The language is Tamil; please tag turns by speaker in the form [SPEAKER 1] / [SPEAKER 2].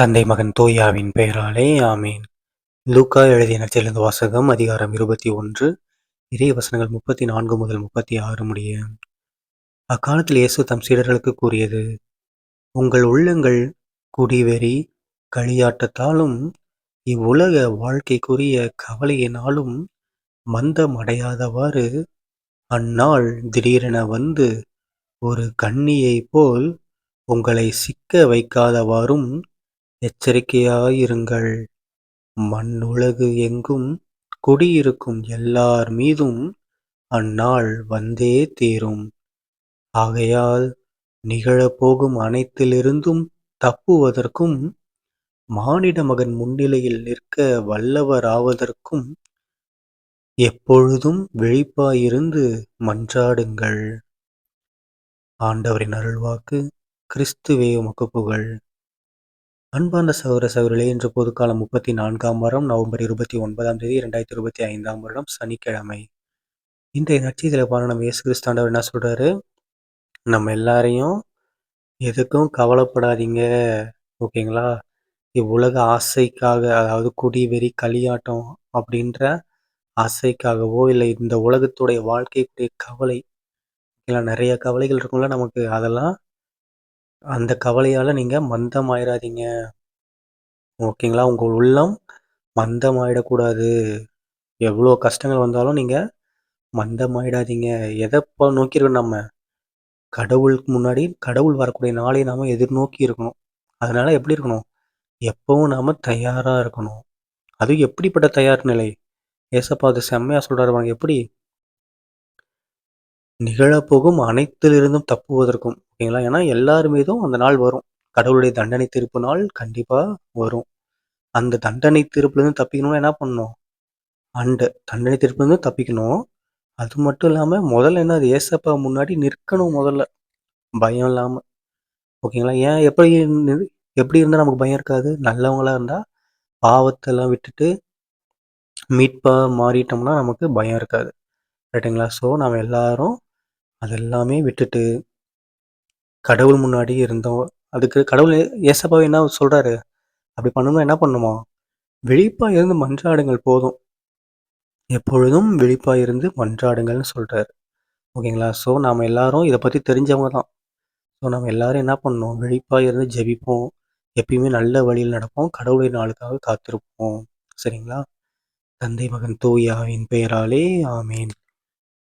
[SPEAKER 1] தந்தை மகன் தோயாவின் பெயராலே ஆமீன். லூக்கா எழுதிய நச்சிலிருந்து வாசகம் அதிகாரம் இருபத்தி ஒன்று இறை வசனங்கள் முப்பத்தி நான்கு முதல் முப்பத்தி ஆறு முடிய. அக்காலத்தில் இயேசு தம் சீடர்களுக்கு கூறியது உங்கள் உள்ளங்கள் குடிவெறி களியாட்டத்தாலும் இவ்வுலக வாழ்க்கைக்குரிய கவலையினாலும் மந்தம் அடையாதவாறு அந்நாள் திடீரென வந்து ஒரு கண்ணியைப் போல் உங்களை சிக்க வைக்காதவாறும் எச்சரிக்கையாயிருங்கள். மண்ணுலகு எங்கும் குடியிருக்கும் எல்லார் மீதும் அந்நாள் வந்தே தீரும். ஆகையால் நிகழப்போகும் அனைத்திலிருந்தும் தப்புவதற்கும் மானிட மகன் முன்னிலையில் நிற்க வல்லவராவதற்கும் எப்பொழுதும் விழிப்பாயிருந்து மன்றாடுங்கள். ஆண்டவரின் அருள்வாக்கு கிறிஸ்துவே உமக்கு புகழ். அன்பார்ந்த சகோதர சகோதரிகளே இன்று பொதுக்காலம் முப்பத்தி நான்காம் வாரம் நவம்பர் இருபத்தி ஒன்பதாம் தேதி இரண்டாயிரத்தி இருபத்தி ஐந்தாம் வருடம் சனிக்கிழமை. இன்றைய நட்சத்திர பாருங்க நம்ம இயேசு கிறிஸ்தாண்டவர் என்ன சொல்றாரு? நம்ம எல்லாரையும் எதுக்கும் கவலைப்படாதீங்க ஓகேங்களா? இவ்வுலக ஆசைக்காக அதாவது குடி வெறி களியாட்டம் அப்படின்ற ஆசைக்காகவோ இல்லை இந்த உலகத்துடைய வாழ்க்கைக்குரிய கவலை இல்லை நிறைய கவலைகள் இருக்கும்ல நமக்கு. அதெல்லாம் அந்த கவலையால் நீங்கள் மந்தமாயிராதீங்க. ஓகேங்களா? உங்கள் உள்ளம் மந்தமாயிடக்கூடாது. எவ்வளோ கஷ்டங்கள் வந்தாலும் நீங்கள் மந்தமாயிடாதீங்க. எதை நோக்கி இருக்கணும் நம்ம? கடவுளுக்கு முன்னாடி கடவுள் வரக்கூடிய நாளை நாம் எதிர்நோக்கி இருக்கணும். அதனால் எப்படி இருக்கணும்? எப்பவும் நாம் தயாராக இருக்கணும். அது எப்படிப்பட்ட தயார் நிலை? ஏசப்பா அது செம்மையாக சொல்கிறாரு எப்படி? நிகழப்போகும் அனைத்திலிருந்தும் தப்புவதற்கும். ஓகேங்களா? ஏன்னா எல்லார் மீதும் அந்த நாள் வரும். கடவுளுடைய தண்டனை தீர்ப்பு நாள் கண்டிப்பாக வரும். அந்த தண்டனை தீர்ப்புலேருந்து தப்பிக்கணும்னா என்ன பண்ணணும்? அண்டு தண்டனை தீர்ப்புலேருந்து தப்பிக்கணும். அது மட்டும் இல்லாமல் முதல்ல என்ன அது ஏசப்பா முன்னாடி நிற்கணும் முதல்ல. பயம் இல்லாமல் ஓகேங்களா? ஏன் எப்படி எப்படி இருந்தால் நமக்கு பயம் இருக்காது? நல்லவங்களாக இருந்தால் பாவத்தெல்லாம் விட்டுட்டு மீட்பாக மாறிட்டோம்னா நமக்கு பயம் இருக்காது. ரைட்டுங்களா ஸோ நம்ம எல்லாரும் அதெல்லாமே விட்டுட்டு கடவுள் முன்னாடி இருந்தோம். அதுக்கு கடவுள் ஏசப்பாவை என்ன சொல்கிறாரு அப்படி பண்ணணும்னா என்ன பண்ணுமா? விழிப்பாக இருந்து மன்றாடுங்கள் போதும். எப்பொழுதும் விழிப்பாக இருந்து மன்றாடுங்கள்னு சொல்கிறாரு ஓகேங்களா? ஸோ நாம் எல்லாரும் இதை பற்றி தெரிஞ்சவங்க தான் ஸோ நம்ம எல்லாரும் என்ன பண்ணோம் விழிப்பாக இருந்து ஜெபிப்போம். எப்பயுமே நல்ல வழியில் நடப்போம். கடவுளின் நாளுக்காக காத்திருப்போம். சரிங்களா? தந்தை மகன் தூயாவின் பெயராலே ஆமீன்.